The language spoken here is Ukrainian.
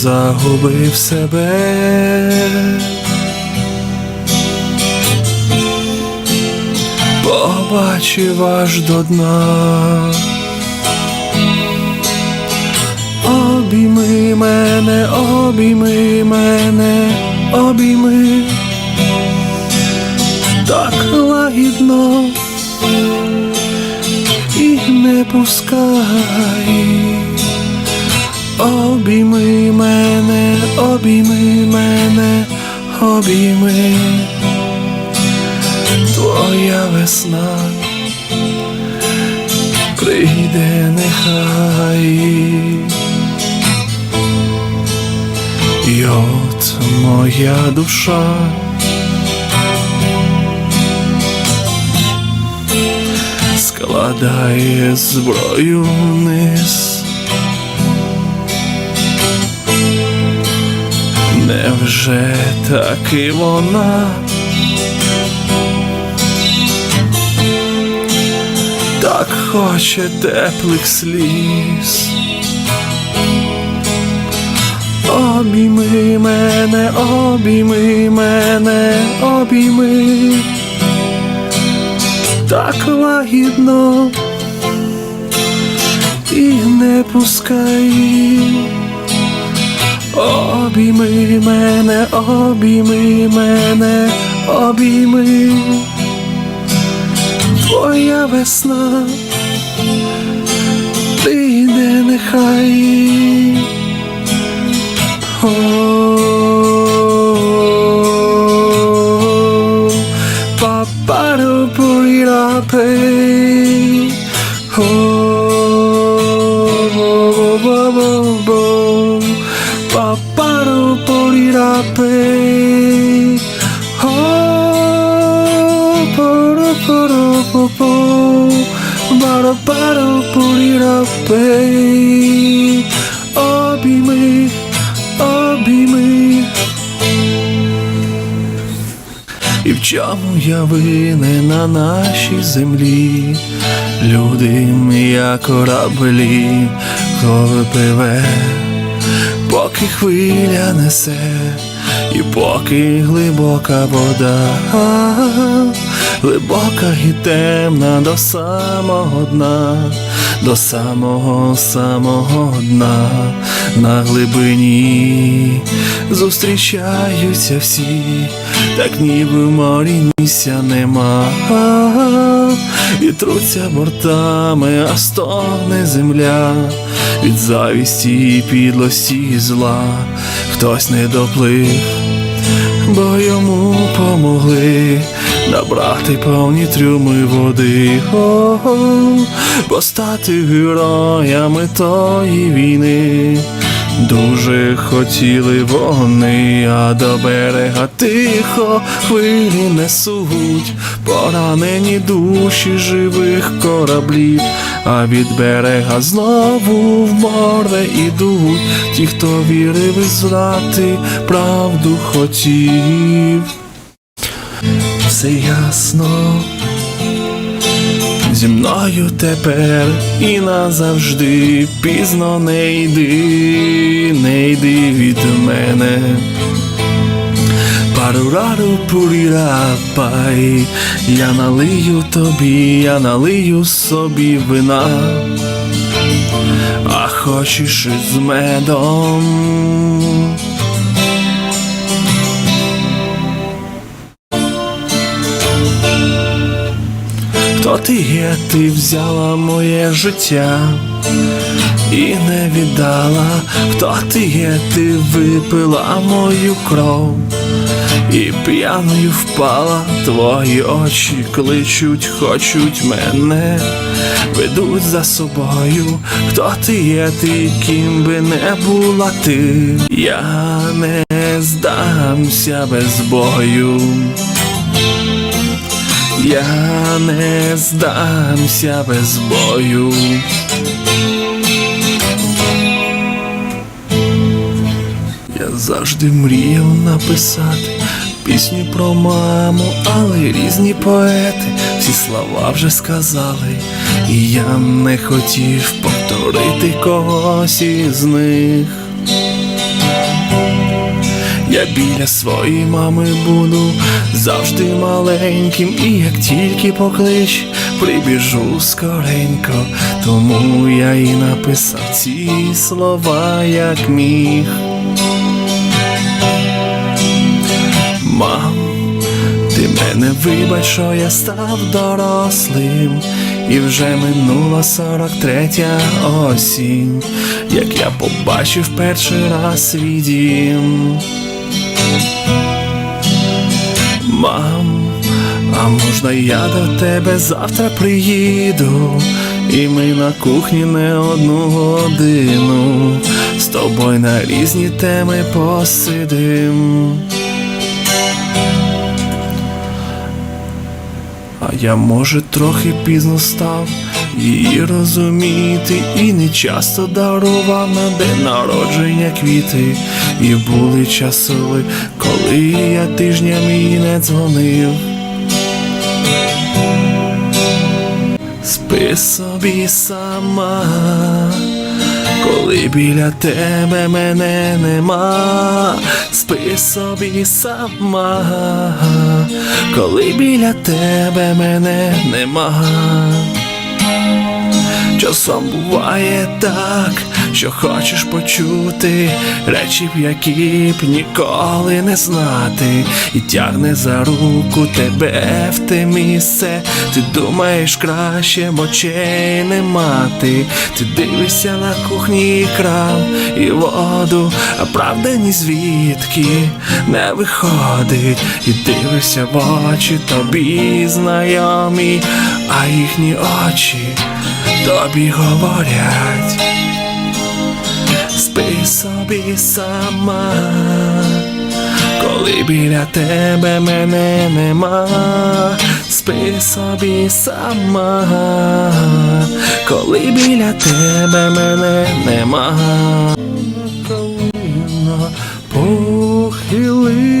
загубив себе. Побачив аж до дна. Обійми мене, обійми мене, обійми так лагідно і не пускай. Обійми мене, обійми мене, обійми твоя весна прийде нехай. І от моя душа складає зброю вниз. Невже так і вона? Так хоче теплих сліз. Обійми мене, обійми мене, обійми так лагідно і не пускай. Обійми мене, обійми мене, обійми твоя весна ти прийде нехай. Purirape. Обійми, обійми. І в чому я винен на нашій землі? Люди, як кораблі, коли пливе, поки хвиля несе, і поки глибока вода, глибока і темна до самого дна, до самого самого дна. На глибині зустрічаються всі, так ніби в морі місця нема, і труться бортами, а стогне земля від завісті і підлості і зла, хтось не доплив бо йому помогли набрати повні трюми води, О, бо стати героями тої війни. Дуже хотіли вони, а до берега тихо хвилі несуть поранені душі живих кораблів, а від берега знову в море ідуть ті, хто вірив і знати, правду хотів. Все ясно. Зі мною тепер і назавжди пізно не йди, не йди від мене. Парурару пурірапай, я налию тобі, я налию собі вина, а хочеш із медом. Хто ти є, ти взяла моє життя і не віддала, хто ти є, ти випила мою кров і п'яною впала, твої очі кличуть, хочуть мене, ведуть за собою, хто ти є, ти ким би не була ти, я не здамся без бою. Я не здамся без бою. Я завжди мріяв написати пісню про маму, але різні поети всі слова вже сказали, і я не хотів повторити когось із них. Я біля своєї мами буду завжди маленьким, і як тільки поклич, прибіжу скоренько, тому я і написав ці слова, як міг. Мам, ти мене вибач, що я став дорослим, і вже минула сорок третя осінь, як я побачив перший раз свій дім. Мам, а можна я до тебе завтра приїду? І ми на кухні не одну годину з тобою на різні теми посидим. А я, може, трохи пізно став її розуміти, і не часто дарував на день народження квіти. І були часови, коли я тижнями їй не дзвонив. Спи собі сама, коли біля тебе мене нема, спи собі сама, коли біля тебе мене нема. Часом буває так, що хочеш почути речі, які б ніколи не знати, і тягне за руку тебе в те місце. Ти думаєш краще б очей не мати. Ти дивишся на кухні кран і воду, а правда ні звідки не виходить, і дивишся в очі тобі знайомі, а їхні очі тобі говорять, спи собі сама, коли біля тебе мене нема, спи собі сама, коли біля тебе мене нема. Похилилася